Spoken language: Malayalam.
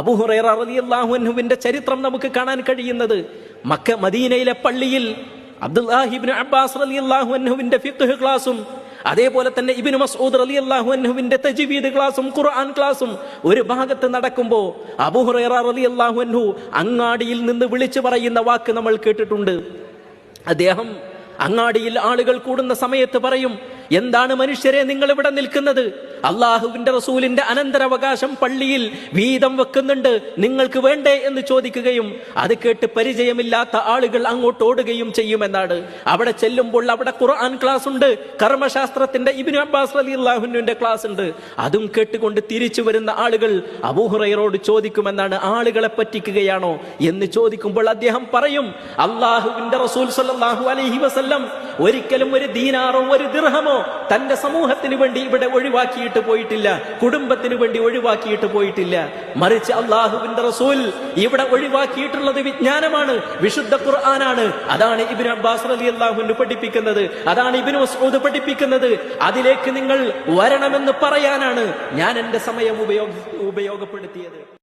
അബുഹുറൈറ ചരിത്രം നമുക്ക് കാണാൻ കഴിയുന്നത് മക്ക മദീനയിലെ പള്ളിയിൽ അബ്ദുല്ലാഹിബിൻ അബ്ബാസ് റളിയല്ലാഹു അള്ളാഹുവിന്റെ ഫിഖ്ഹ് ക്ലാസും അതേപോലെ തന്നെ ഇബിന് മസൂദ് അലി അള്ളാഹുവിന്റെ തജ്വീദ് ക്ലാസും ഖുർആൻ ക്ലാസും ഒരു ഭാഗത്ത് നടക്കുമ്പോൾ അബുഹുറൈറ റളിയല്ലാഹു അൻഹു അങ്ങാടിയിൽ നിന്ന് വിളിച്ചു പറയുന്ന വാക്ക് നമ്മൾ കേട്ടിട്ടുണ്ട്. അദ്ദേഹം അങ്ങാടിയിൽ ആളുകൾ കൂടുന്ന സമയത്ത് പറയും എന്താണ് മനുഷ്യരെ നിങ്ങൾ ഇവിടെ നിൽക്കുന്നത്? അള്ളാഹുവിന്റെ റസൂലിന്റെ അനന്തരാവകാശം പള്ളിയിൽ വീതം വെക്കുന്നുണ്ട്. നിങ്ങൾക്ക് വേണ്ടേ എന്ന് ചോദിക്കുകയും അത് കേട്ട് പരിചയമില്ലാത്ത ആളുകൾ അങ്ങോട്ട് ഓടുകയും ചെയ്യുമെന്നാണ്. അവിടെ ചെല്ലുമ്പോൾ അവിടെ ഖുർആൻ ക്ലാസ് ഉണ്ട്. കർമ്മശാസ്ത്രത്തിന്റെ ഇബിനു അബ്ബാസ് അലി അള്ളാഹുനുവിന്റെ ക്ലാസ് ഉണ്ട്. അതും കേട്ടുകൊണ്ട് തിരിച്ചു വരുന്ന ആളുകൾ അബൂഹുറൈറോട് ചോദിക്കുമെന്നാണ് ആളുകളെ പറ്റിക്കുകയാണോ എന്ന് ചോദിക്കുമ്പോൾ അദ്ദേഹം പറയും അള്ളാഹുവിന്റെ റസൂൽ സല്ലാഹു അലൈഹി വസല്ലം ഒരിക്കലും ഒരു ദീനാറോ ഒരു ദിർഹമോ തന്റെ സമൂഹത്തിന് വേണ്ടി ഇവിടെ ഒഴിവാക്കിയിട്ട് പോയിട്ടില്ല. കുടുംബത്തിന് വേണ്ടി ഒഴിവാക്കിയിട്ട് പോയിട്ടില്ല. മറിച്ച് അള്ളാഹുവിന്റെ റസൂൽ ഇവിടെ ഒഴിവാക്കിയിട്ടുള്ളത് വിജ്ഞാനമാണ് വിശുദ്ധ ഖുർആനാണ്. അതാണ് ഇബിൻ അബ്ബാസ് അലി അള്ളാഹുവിന് പഠിപ്പിക്കുന്നത്. അതാണ് ഇബിൻ മസ്ഊദ് പഠിപ്പിക്കുന്നത്. അതിലേക്ക് നിങ്ങൾ വരണമെന്ന് പറയാനാണ് ഞാൻ എന്റെ സമയം ഉപയോഗ ഉപയോഗപ്പെടുത്തിയത്.